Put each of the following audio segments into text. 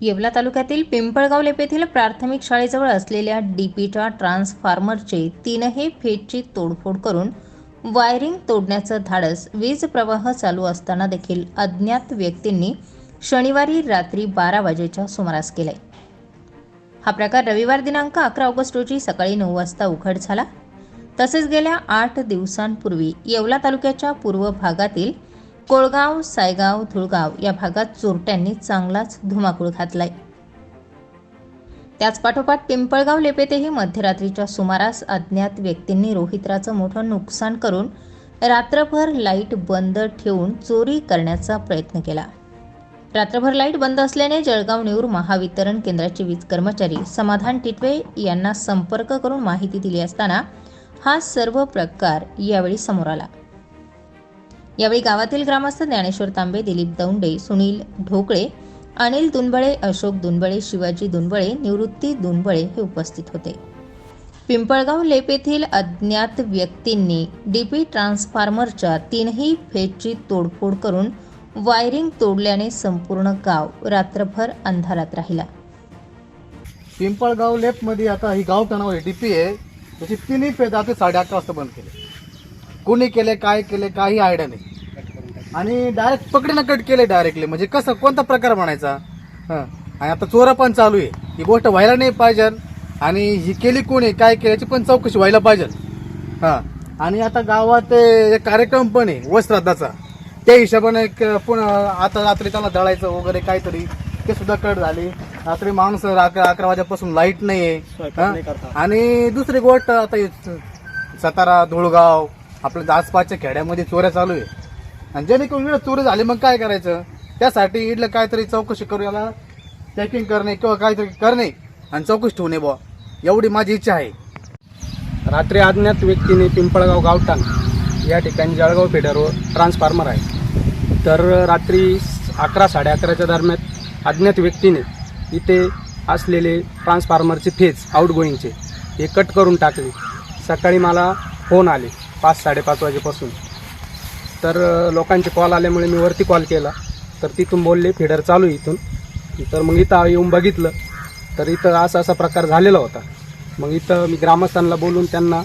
येवला तालुक्यातील पिंपळगाव लेपेतील प्राथमिक शाळेजवळ असलेल्या डीपीच्या ट्रान्सफॉर्मरचे तीनही फेजची तोडफोड करून वायरिंग तोडण्याचं धाडस वीज प्रवाह चालू असताना देखील अज्ञात व्यक्तींनी शनिवारी रात्री बारा वाजेच्या सुमारास केलाय. हा प्रकार रविवार दिनांक अकरा ऑगस्ट रोजी सकाळी नऊ वाजता उघड झाला. तसेच गेल्या आठ दिवसांपूर्वी येवला तालुक्याच्या पूर्व भागातील कोळगाव सायगाव धुळगाव या भागात चोरट्यांनी चांगलाच धुमाकूळ घातलाय. त्याच पाठोपाठ पिंपळगाव लेपेतेही मध्यरात्रीच्या सुमारास अज्ञात व्यक्तींनी रोहित्राचं मोठं नुकसान करून रात्रभर लाइट बंद ठेवून चोरी करण्याचा प्रयत्न केला. रात्रभर लाइट बंद असल्याने जळगाव नेऊर महावितरण केंद्राचे वीज कर्मचारी समाधान टिटवे यांना संपर्क करून माहिती दिली असताना हा सर्व प्रकार यावेळी समोर आला. यावेळी गावातील ग्रामस्थ ज्ञानेश्वर तांबे दिलीप दौंडे सुनील ढोकळे अनिल दुनबळे अशोक दुनबळे शिवाजी दुनबळे निवृत्ती दुनबळे हे उपस्थित होते. पिंपळगाव लेप येथील अज्ञात व्यक्तींनी डीपी ट्रान्सफॉर्मरच्या तीनही फेजची तोडफोड करून वायरिंग तोडल्याने संपूर्ण गाव रात्रभर अंधारात राहिला. पिंपळगाव लेपमध्ये आता ही गाव टणावर डीपी आहे. त्याची तिन्ही फेज आता साडे अकरा वाजता बंद केली. कोणी केले काय केले काही आयडिया नाही. आणि डायरेक्ट पकडीनं कट केले डायरेक्टली म्हणजे कसं कोणता प्रकार म्हणायचा? हं. आणि आता चोरा पण चालू आहे. ही गोष्ट व्हायला नाही पाहिजे. आणि ही केली कोणी काय केली याची पण चौकशी व्हायला पाहिजे. हा. आणि आता गावात एक कार्यक्रम पण आहे वस्त्रादाचा. त्या हिशोबाने एक पुन्हा आता रात्री त्याला दळायचं वगैरे काहीतरी ते सुद्धा कट झाली. रात्री माणूस अकरा अकरा वाजेपासून लाइट नाही आहे आणि दुसरी गोष्ट आता सातारा धुळगाव आपल्या आसपासच्या खेड्यामध्ये चोऱ्या चालू आहे. आणि जेणेकरून इकडे चोरी झाली मग काय करायचं? त्यासाठी इडलं काहीतरी चौकशी करू याला. चेकिंग करणे किंवा काहीतरी करणे आणि चौकशी ठेवणे बुवा. एवढी माझी इच्छा आहे. रात्री अज्ञात व्यक्तीने पिंपळगाव गावठाण या ठिकाणी जळगाव फेडरवर ट्रान्सफॉर्मर आहे. तर रात्री अकरा साडे अकराच्या दरम्यान अज्ञात व्यक्तीने इथे असलेले ट्रान्सफॉर्मरचे फेज आउटगोईंगचे हे कट करून टाकले. सकाळी मला फोन आले. पाच साडेपाच वाजेपासून. तर लोकांचे कॉल आल्यामुळे मी वरती कॉल केला. तर तिथून बोलले फेडर चालू इथून. तर मग इथं येऊन बघितलं. तर इथं असा असा प्रकार झालेला होता. मग इथं मी ग्रामस्थांना बोलून त्यांना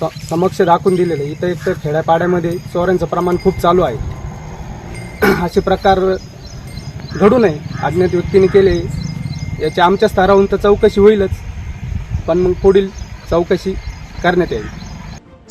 स समक्ष दाखवून दिलेलं. इथं एक तर खेड्यापाड्यामध्ये चोऱ्यांचं प्रमाण खूप चालू आहे. असे प्रकार घडू नये अज्ञात व्यक्तीने केले. याची आमच्या स्तरावरून तर चौकशी होईलच. पण मग पुढील चौकशी करण्यात येईल.